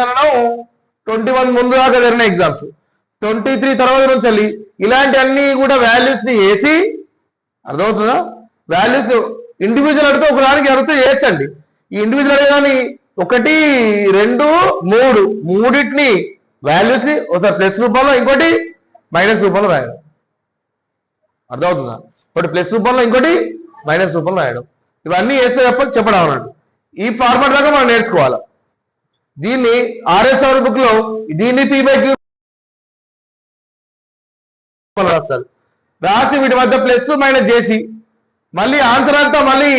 అనడం twenty one ముందు దాకా జరిగిన ఎగ్జామ్స్ ట్వంటీ త్రీ తర్వాత నుంచి వెళ్ళి ఇలాంటి అన్ని కూడా వాల్యూస్ని వేసి అర్థమవుతుందా? వాల్యూస్ ఇండివిజువల్ అడిగితే ఒక దానికి అడిగితే వేయచ్చండి. ఈ ఇండివిజువల్ అడిగేదాన్ని ఒకటి రెండు మూడు మూడింటిని వాల్యూస్ని ఒకసారి ప్లస్ రూపంలో ఇంకోటి మైనస్ రూపంలో రాయడం. అర్థమవుతుందా? ఒకటి ప్లస్ రూపంలో ఇంకోటి మైనస్ రూపంలో రాయడం. ఇవన్నీ వేస్తే చెప్ప చెప్పడం అన్నట్టు ఈ ఫార్మాట్ దాకా మనం నేర్చుకోవాలి? దీన్ని ఆర్ఎస్ఆర్ బుక్లో దీన్ని పీ బై క్యూ రాస్తారు. రాసి వీటి మధ్య ప్లస్ మైనస్ చేసి మళ్ళీ ఆన్సర్ అంతా మళ్ళీ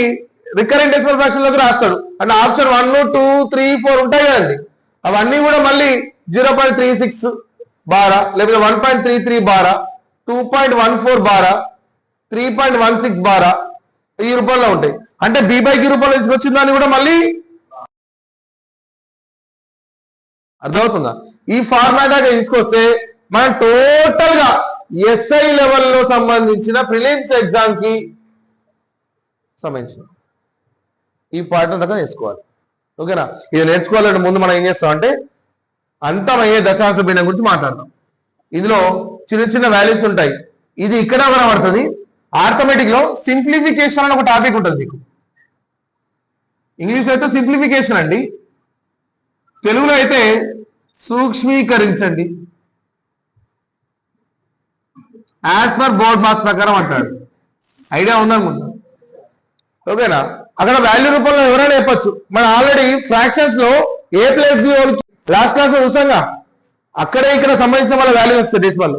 రికరెంట్ డెసిమల్ ఫ్రాక్షన్లోకి రాస్తాడు. అంటే option one two three four ఉంటాయి కదండి. అవన్నీ కూడా మళ్ళీ జీరో పాయింట్ త్రీ సిక్స్ బారా లేకపోతే వన్ పాయింట్ త్రీ త్రీ బారా టూ పాయింట్ వన్ ఫోర్ బారా త్రీ పాయింట్ వన్ సిక్స్ బారా ఈ రూపంలో ఉంటాయి. అంటే బీ రూపంలో తీసుకొచ్చిన దాన్ని కూడా మళ్ళీ అర్థమవుతుందా? ఈ ఫార్మాట్ దాకా తీసుకొస్తే మనం టోటల్గా ఎస్ఐ లెవెల్లో సంబంధించిన ప్రిలిమ్స్ ఎగ్జామ్కి సంబంధించిన ఈ పార్ట్ దగ్గర నేర్చుకోవాలి. ఓకేనా ఇది నేర్చుకోవాలంటే ముందు మనం ఏం చేస్తాం అంటే అంతమయ్యే దశాంశ భిన్నం గురించి మాట్లాడతాం. ఇందులో చిన్న చిన్న వాల్యూస్ ఉంటాయి. ఇది ఇక్కడ కనబడుతుంది. ఆర్థమెటిక్లో సింప్లిఫికేషన్ అని ఒక టాపిక్ ఉంటుంది మీకు. ఇంగ్లీష్లో అయితే సింప్లిఫికేషన్ అండి. తెలుగులో అయితే సూక్ష్మీకరించండి. యాజ్ పర్ బోర్డ్ మార్క్స్ ప్రకారం అంటాడు ఐడియా ఉందనుకుంటా ఓకేనా? అక్కడ వాల్యూ రూపంలో ఎవరైనా చెప్పచ్చు. మనం ఆల్రెడీ ఫ్రాక్షన్స్లో ఏ ప్లేస్ బి లాస్ట్ క్లాస్లో చూసాంగా? అక్కడే ఇక్కడ సంబంధించిన వాళ్ళ వాల్యూ వస్తుంది డెసిమల్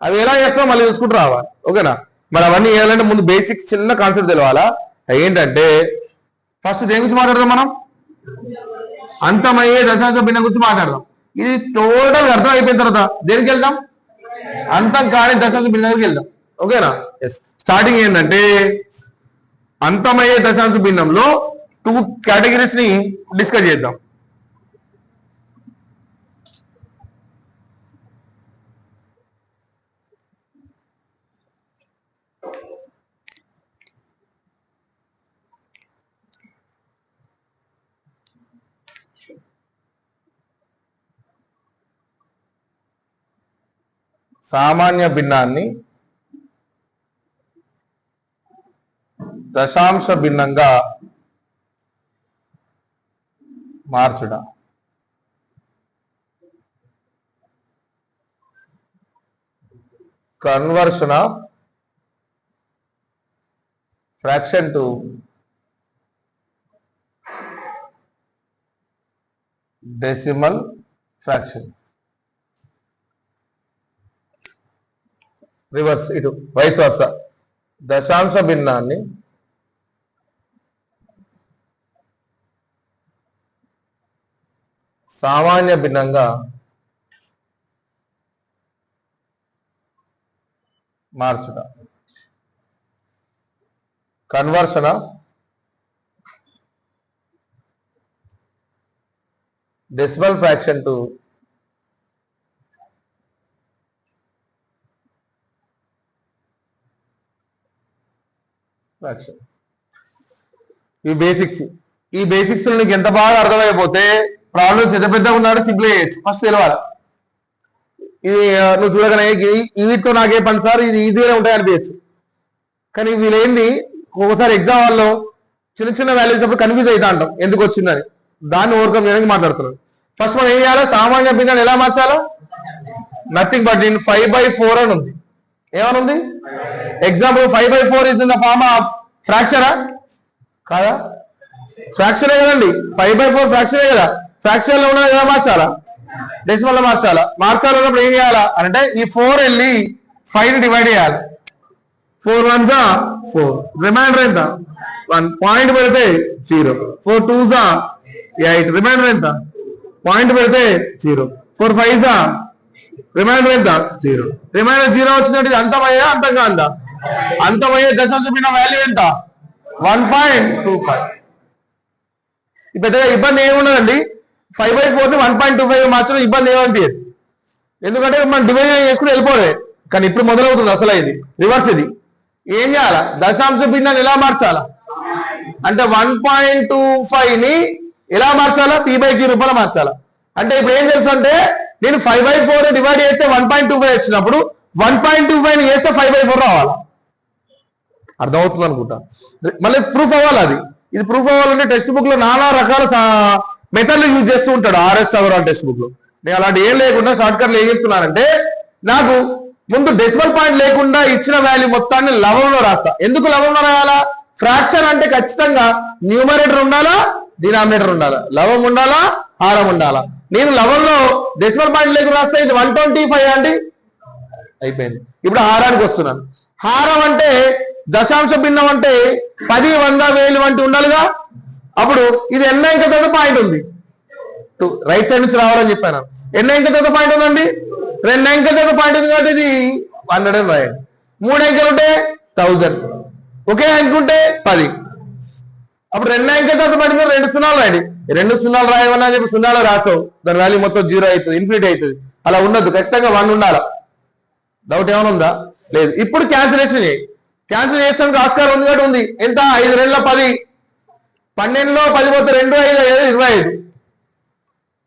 అవి ఎలా చేస్తాం మళ్ళీ చూసుకుంటూ రావాలి. ఓకేనా? మరి అవన్నీ చేయాలంటే ముందు బేసిక్ చిన్న కాన్సెప్ట్ తెలవాలా? ఏంటంటే ఫస్ట్ దేని గురించి మాట్లాడదాం మనం? అంతమయ్యే దశాంశ భిన్నం గురించి మాట్లాడదాం. ఇది టోటల్ అర్థం అయిపోయిన తర్వాత దేనికి వెళ్దాం? అంతం కాని దశాంశ భిన్నం దగ్గరికి వెళ్దాం. ఓకేనా? ఎస్ స్టార్టింగ్ ఏంటంటే అంతమయ్యే దశాంశ భిన్నంలో టూ కేటగిరీస్ని డిస్కస్ చేద్దాం. సామాన్య భిన్నాన్ని దశాంశ భిన్నంగా మార్చుట conversion of fraction to decimal fraction. Reverse ఇటు వైస్ వర్స. దశాంశ భిన్నాన్ని సామాన్య భిన్నంగా మార్చుట. Conversion decimal fraction to fraction ఈ బేసిక్స్ ఈ బేసిక్స్ నీకు ఎంత బాగా అర్థమైపోతే ప్రాబ్లమ్స్ ఎంత పెద్దగా ఉన్నాడో సింప్లీ చేయొచ్చు. ఫస్ట్ తెలవాలి. ఇది నువ్వు చూడగానే వీటితో నాకే పని సార్ ఇది ఈజీగానే ఉంటాయి అనిపించచ్చు. కానీ వీళ్ళేంది? ఒకసారి ఎగ్జామ్ వాళ్ళు చిన్న చిన్న వాల్యూస్ అప్పుడు కన్ఫ్యూజ్ అవుతా అంటాం. ఎందుకు వచ్చిందని. దాన్ని ఓవర్కమ్ చేయడానికి మాట్లాడుతున్నాను ఫస్ట్ మనం ఏం చేయాలి? సామాన్య భిన్నాన్ని ఎలా మార్చాలా? Nothing but in five by four అని ఉంది. ఏమని ఉంది? Example five by four is in the form of ఫ్రాక్షరా కాదా? ఫ్రాక్షనే కదండి. ఫైవ్ బై ఫోర్ ఫ్రాక్షనే కదా. ఫ్రాక్షన్లో ఉన్నది ఎలా మార్చాలా? డెసిమల్లో మార్చాలా? మార్చాలన్నప్పుడు ఏం చేయాలా? అంటే ఈ ఫోర్ వెళ్ళి ఫైవ్ని డివైడ్ చేయాలి. ఫోర్ వన్ జా ఫోర్ రిమైండర్ ఎంత? వన్ పాయింట్ పెడితే జీరో ఫోర్ టూ జా ఎయిట్ రిమైండర్ ఎంత? పాయింట్ పెడితే జీరో ఫోర్ ఫైవ్ జా రిమైండర్ ఎంత? జీరో రిమైండర్ జీరో వచ్చినట్టు ఇది అంతమయ్యా అంతం కాదా అంతమయ్యే దశ చూపిన వాల్యూ ఎంత? వన్ పాయింట్ టూ ఫైవ్ పెద్దగా ఇబ్బంది ఏముండదండి ఫైవ్ బై ఫోర్ని వన్ పాయింట్ టూ ఫైవ్ మార్చడం ఇబ్బంది ఏమనిపించదు. ఎందుకంటే మనం డివైజన్ చేసుకుని వెళ్ళిపోలే కానీ ఇప్పుడు మొదలవుతుంది అసలు ఇది రివర్స్ ఇది. ఏం చేయాలా? దశాంశ భిన్నాన్ని ఎలా మార్చాలా? అంటే వన్ పాయింట్ టూ ఫైవ్ని ఎలా మార్చాలా? పీ బై క్యూ రూపాయలు మార్చాలా? అంటే ఇప్పుడు ఏం తెలుసు అంటే నేను ఫైవ్ బై ఫోర్ డివైడ్ చేస్తే వన్ పాయింట్ టూ ఫైవ్ వచ్చినప్పుడు వన్ పాయింట్ టూ ఫైవ్ చేస్తే ఫైవ్ బై ఫోర్ రావాలి? అర్థమవుతుంది అనుకుంటా మళ్ళీ ప్రూఫ్ అవ్వాలి అది. ఇది ప్రూఫ్ అవ్వాలంటే టెక్స్ట్ బుక్లో నానా రకాల మెథడ్లు యూజ్ చేస్తూ ఉంటాడు ఆర్ఎస్ సవరాల్ టెక్స్ట్ బుక్లో. నేను అలాంటి ఏం లేకుండా షార్ట్ కట్లు ఏం చెప్తున్నానంటే నాకు ముందు డెసిమల్ పాయింట్ లేకుండా ఇచ్చిన వాల్యూ మొత్తాన్ని లవంలో రాస్తా. ఎందుకు లవంలో రాయాలా? ఫ్రాక్షన్ అంటే ఖచ్చితంగా న్యూమరేటర్ ఉండాలా? డినామినేటర్ ఉండాలా? లవం ఉండాలా? హారం ఉండాలా? నేను లవంలో డెసిమల్ పాయింట్ లేకుండా రాస్తే ఇది వన్ ట్వంటీ ఫైవ్ అండి? అయిపోయింది. ఇప్పుడు హారానికి వస్తున్నాను. హారం అంటే దశాంశ భిన్నం అంటే పది వంద వేలు వంటి ఉండాలిగా? అప్పుడు ఇది ఎన్న ఇంక తర్వాత పాయింట్ ఉంది? టూ రైట్ సైడ్ నుంచి రావాలని చెప్పాను. ఎన్న ఇంకా తర్వాత పాయింట్ ఉందండి? రెండు అంకెల తర్వాత పాయింట్ ఉంది కాబట్టి ఇది హండ్రెడ్ అండ్ రాయండి మూడు అంకెలు ఉంటే? థౌజండ్ ఒకే అంకె ఉంటే పది. అప్పుడు రెండు అంకెల తర్వాత పాయింట్ ఉంది, రెండు సున్నాలు రాయండి. రెండు సున్నాలు రాయమని చెప్పి సున్నాలు రాసావు దాని వాల్యూ మొత్తం జీరో అవుతుంది ఇన్ఫినిటీ అవుతుంది. అలా ఉండదు ఖచ్చితంగా వన్ ఉండాలి? డౌట్ ఏమైనా ఉందా? లేదు. ఇప్పుడు క్యాన్సిలేషన్ చేయి క్యాన్సిల్ చేసానికి ఆస్కారం ఉంది కాబట్టి ఉంది. ఎంత? ఐదు రెండులో పది. పన్నెండులో పది పోతే రెండు ఐదు ఐదు ఇరవై ఐదు.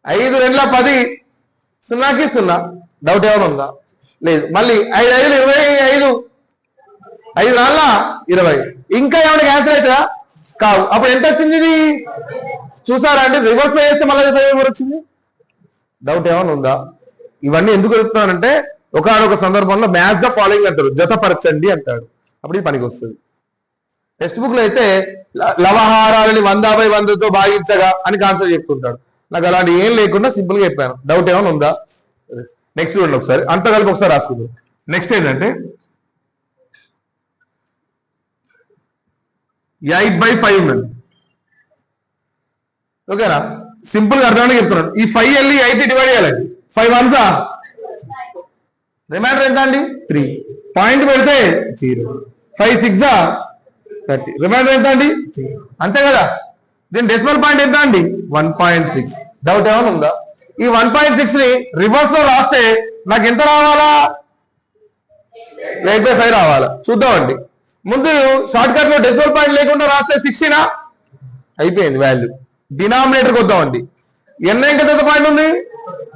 ఐదు రెండులో పది. సున్నాకి సున్నా. డౌట్ ఏమైనా ఉందా? లేదు. మళ్ళీ ఐదు ఐదు ఇరవై ఐదు. ఐదు నాలుగు ఇరవై. ఇంకా ఏమైనా క్యాన్సిల్ అవుతుందా? కావు. అప్పుడు ఎంత వచ్చింది ఇది? చూసారా అంటే రివర్స్ చేస్తే మళ్ళీ వచ్చింది? డౌట్ ఏమైనా ఉందా? ఇవన్నీ ఎందుకు చెప్తున్నానంటే ఒకనొక సందర్భంలో మ్యాచ్ ద ఫాలోయింగ్ అంటారు. జతపరచండి అంటాడు. అప్పుడు ఇది పనికి వస్తుంది. టెక్స్ట్ బుక్లో అయితే లవహారాలని వంద బై వందతో భాగించగా అని కాన్సెప్ట్ చెప్తుంటాడు. నాకు అలాంటి ఏం లేకుండా సింపుల్గా చెప్పాను. డౌట్ ఏమైనా ఉందా? నెక్స్ట్ చూడండి ఒకసారి. అంత కలిపి ఒకసారి రాసుకుందాం. నెక్స్ట్ ఏంటంటే ఎయిట్ బై ఫైవ్ ఉన్నది. ఓకేనా? సింపుల్గా అర్థమని చెప్తున్నాను ఈ ఫైవ్ వెళ్ళి ఎయిట్ డివైడ్ చేయాలండి. ఫైవ్ వన్సా? రిమైండర్ ఎంత అండి? త్రీ. పాయింట్ పెడితే zero. Five six thirty. Remainder ఎంత అండి? అంతే కదా. దీని డెసిమల్ పాయింట్ ఎంత అండి? One point six. డౌట్ ఏమైనా ఉందా? ఈ వన్ పాయింట్ సిక్స్ని రివర్స్లో రాస్తే నాకు ఎంత రావాలా? ఎయిట్ బై ఫైవ్ రావాలా? చూద్దామండి ముందు షార్ట్ కట్లో డెసిమల్ పాయింట్ లేకుండా రాస్తే సిక్స్టీనా అయిపోయింది వాల్యూ డినామినేటర్ వద్దామండి ఎన్ని అంకె పాయింట్ ఉంది?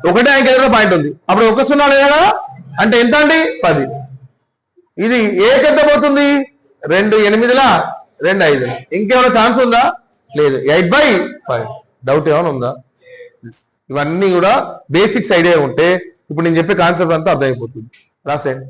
ఒకటే అంకె పాయింట్ ఉంది. అప్పుడు ఒక సున్నా లేదా కదా? అంటే ఎంత అండి? పది. ఇది ఏ పోతుంది? రెండు ఎనిమిదిలా? రెండు ఐదు. ఇంకేమైనా ఛాన్స్ ఉందా? లేదు. Eight by five. డౌట్ ఏమైనా ఉందా? ఇవన్నీ కూడా బేసిక్స్ ఐడియా ఉంటే ఇప్పుడు నేను చెప్పే కాన్సెప్ట్ అంతా అర్థమైపోతుంది. రాసేయండి.